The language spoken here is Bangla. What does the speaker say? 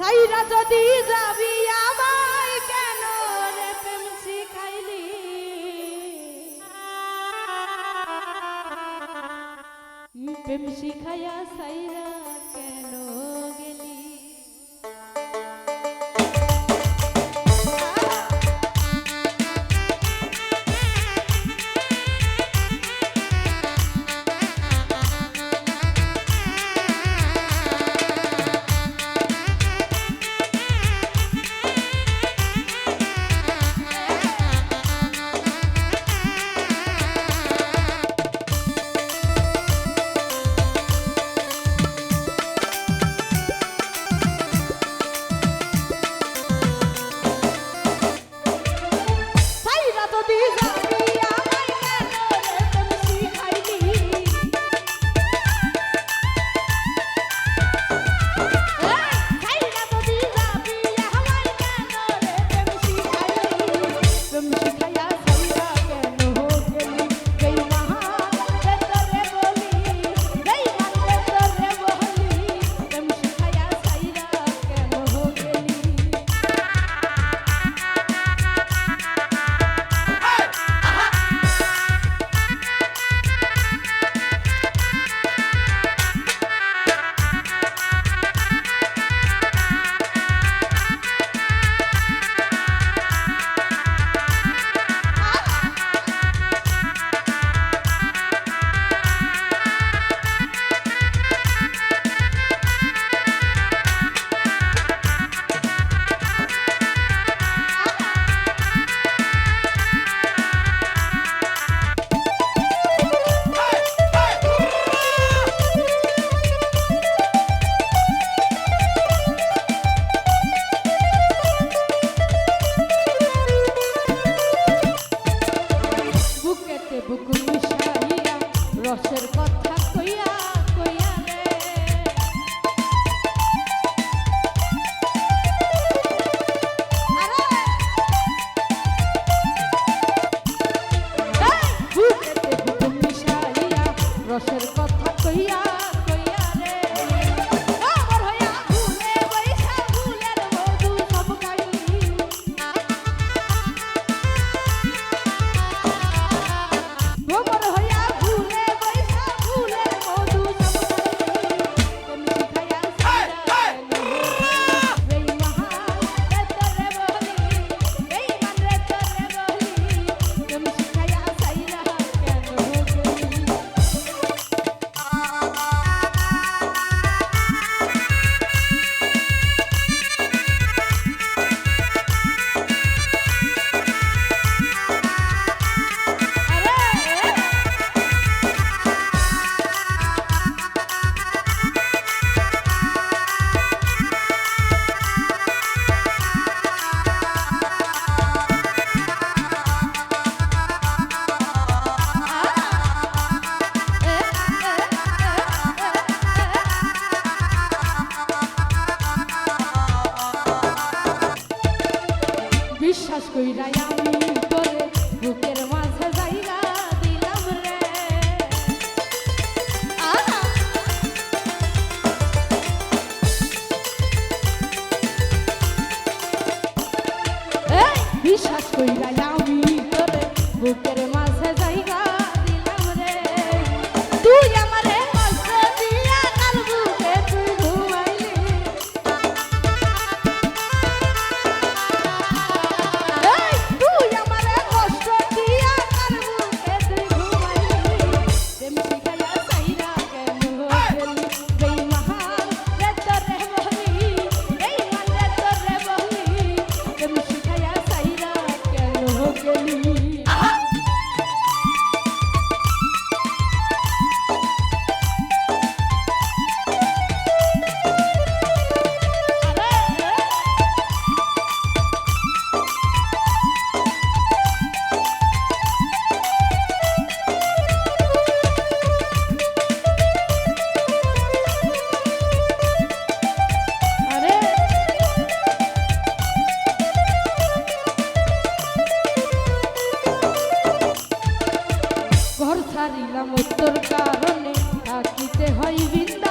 সাইরা যদি যাবি আমায় কেন রে প্রেম শিখাইলি? প্রেম শিখাইয়া সাইরা কেন You. রসের কথা কইয়া কইরাই আমি তোরে বুকের মাঝে যাইরা দিলাম রে। এই বিশ্বাস কইরাই আমি তোরে বুকের পারিলাম তোর কারণে থাকিতে হয় বৃন্দা।